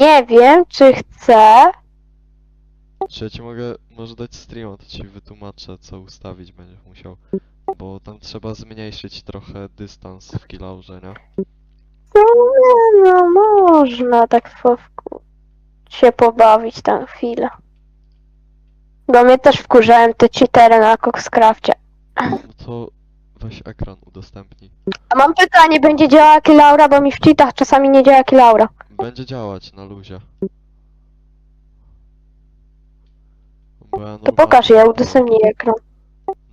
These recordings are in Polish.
Nie wiem, czy chcę. Czy ja ci mogę może dać streama, to ci wytłumaczę co ustawić będziesz musiał. Bo tam trzeba zmniejszyć trochę dystans w kilaurze, nie? No, nie, no można tak po, się pobawić tam chwilę. Bo mnie też wkurzałem te cheatery na Coxcrafcie. No to weź ekran udostępnij. A mam pytanie, będzie działała Kilaura, bo mi w cheatach czasami nie działa Kilaura. Będzie działać na luzie. Bo ja To pokaż, ja udostępnię ekran.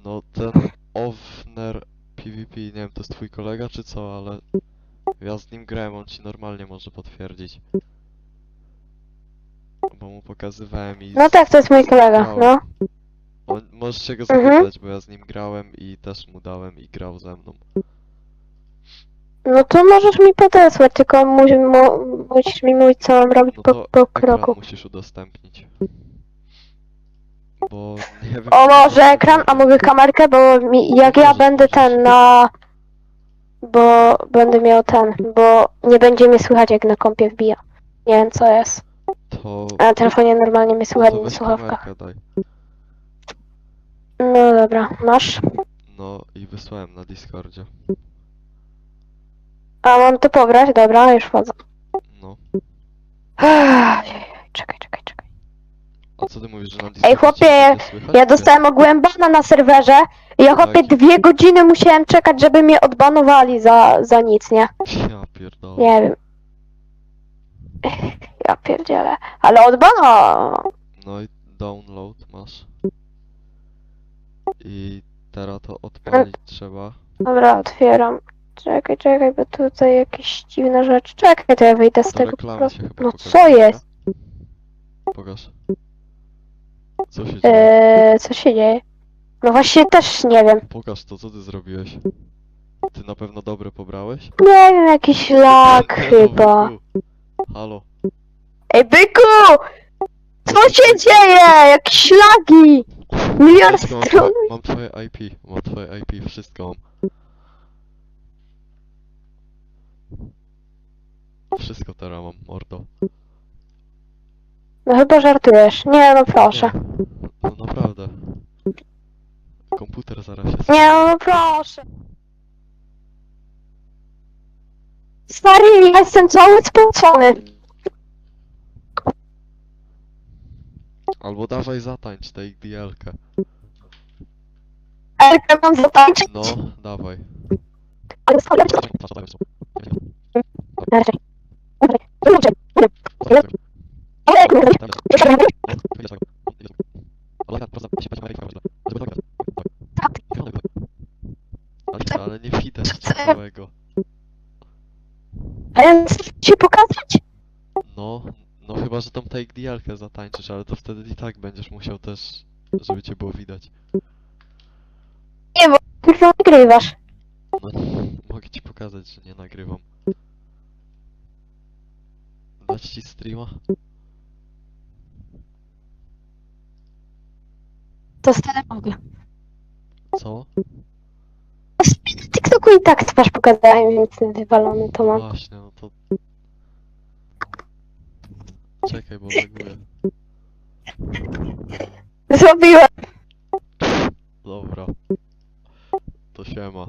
No ten Ovner PvP, nie wiem, to jest twój kolega czy co, ale ja z nim grałem, on ci normalnie może potwierdzić. Bo mu pokazywałem i... No tak, to jest mój kolega, no. On, możesz się go Mhm. zapytać, bo ja z nim grałem i też mu dałem i grał ze mną. No to możesz mi podesłać, tylko mu, mu, musisz mi mówić, co mam robić No po, to po ekran kroku. musisz udostępnić. Bo nie wiem... O, może ekran, a mogę kamerkę, bo mi, jak ja będę ten na... Bo będę miał ten, bo nie będzie mnie słychać jak na kompie wbija. Nie wiem co jest. To... A na telefonie normalnie mnie słychać to na weź słuchawkach. kamerkę daj. No dobra, masz? No i wysłałem na Discordzie. A mam to pobrać? Dobra, już wchodzę. No. Czekaj, czekaj, czekaj. A co ty mówisz, że na Discordzie Ej chłopie, cię będzie słychać? ja dostałem ogółem bana na serwerze i ja chłopie dwie godziny musiałem czekać, żeby mnie odbanowali za, za nic, nie? Ja pierdolę. Nie wiem. Ja pierdzielę. Ale odbano! No i download masz. I teraz to odpalić trzeba. Dobra, otwieram. Czekaj, czekaj, bo tutaj jakieś dziwne rzeczy. Czekaj, to ja wyjdę z To tego po prostu. się chyba No co nie? jest? Pokaż. Co się dzieje? Eee, co się dzieje? No właśnie też nie wiem. Pokaż to, co ty zrobiłeś. Ty na pewno dobre pobrałeś? Nie wiem, jakiś lag chyba. byku. Halo. Ej, byku! Co się dzieje? Jakieś lagi! Miliard Wszystko mam, stron. twoje- mam twoje IP, mam twoje IP, wszystko mam. Wszystko teraz mam, mordo. No chyba żartujesz. Nie, no proszę. Nie, no naprawdę. Komputer zaraz się Nie, no proszę. Stary, ja jestem cały spocony. Albo dawaj zatańcz tę DL-kę. Elkę mam zatańczyć? No, dawaj. Ale stary, Ale nie widać całego. A ja chcę ci pokazać? No, no chyba, że tą take DL-kę zatańczysz, ale to wtedy i tak będziesz musiał też, żeby cię było widać. Nie, bo kurwa nagrywasz. No, mogę ci pokazać, że nie nagrywam. Dać ci streama? To stary mogę. Co? W TikToku i tak twarz pokazałem, więc wywalony to mam. Właśnie, no to... Czekaj, bo laguję. Zrobiłem. Dobra. To siema.